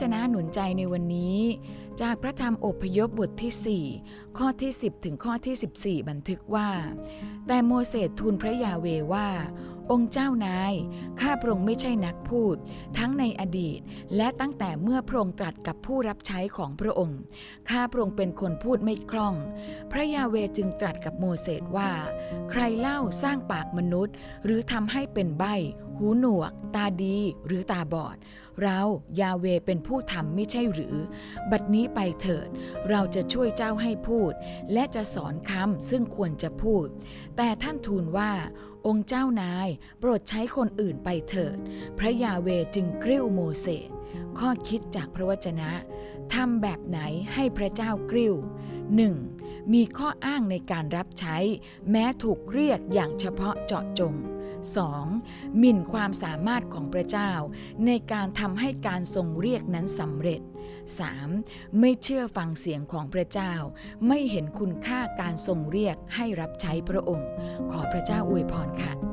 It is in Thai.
จนะหนุนใจในวันนี้ จากพระธรรมอพยพบทที่ 4 ข้อที่ 10 ถึงข้อที่ 14 บันทึกว่า แต่โมเสสทูลพระยาเวว่า องค์เจ้านาย ข้าพระองค์ไม่ใช่นักพูด ทั้งในอดีต และตั้งแต่เมื่อพระองค์ตรัสกับผู้รับใช้ของพระองค์ ข้าพระองค์เป็นคนพูดไม่คล่อง พระยาเวจึงตรัสกับโมเสสว่า ใครเล่าสร้างปากมนุษย์ หรือทำให้เป็นใบ หูหนวก ตาดีหรือตาบอด เรายาเวเป็นผู้ทำไม่ใช่หรือ บัดนี้ไปเถิด เราจะช่วยเจ้าให้พูด และจะสอนคำซึ่งควรจะพูด แต่ท่านทูลว่า องค์เจ้านาย โปรดใช้คนอื่นไปเถิด พระยาเวจึงกริ้วโมเสสข้อคิดจากพระวจนะทำแบบไหนให้พระเจ้ากริ้ว 1. มีข้ออ้างในการรับใช้ แม้ถูกเรียกอย่างเฉพาะเจาะจง 2. หมิ่นความสามารถของพระเจ้า ในการทำให้การทรงเรียกนั้นสำเร็จ 3. ไม่เชื่อฟังเสียงของพระเจ้า ไม่เห็นคุณค่าการทรงเรียกให้รับใช้พระองค์ ขอพระเจ้าอวยพรค่ะ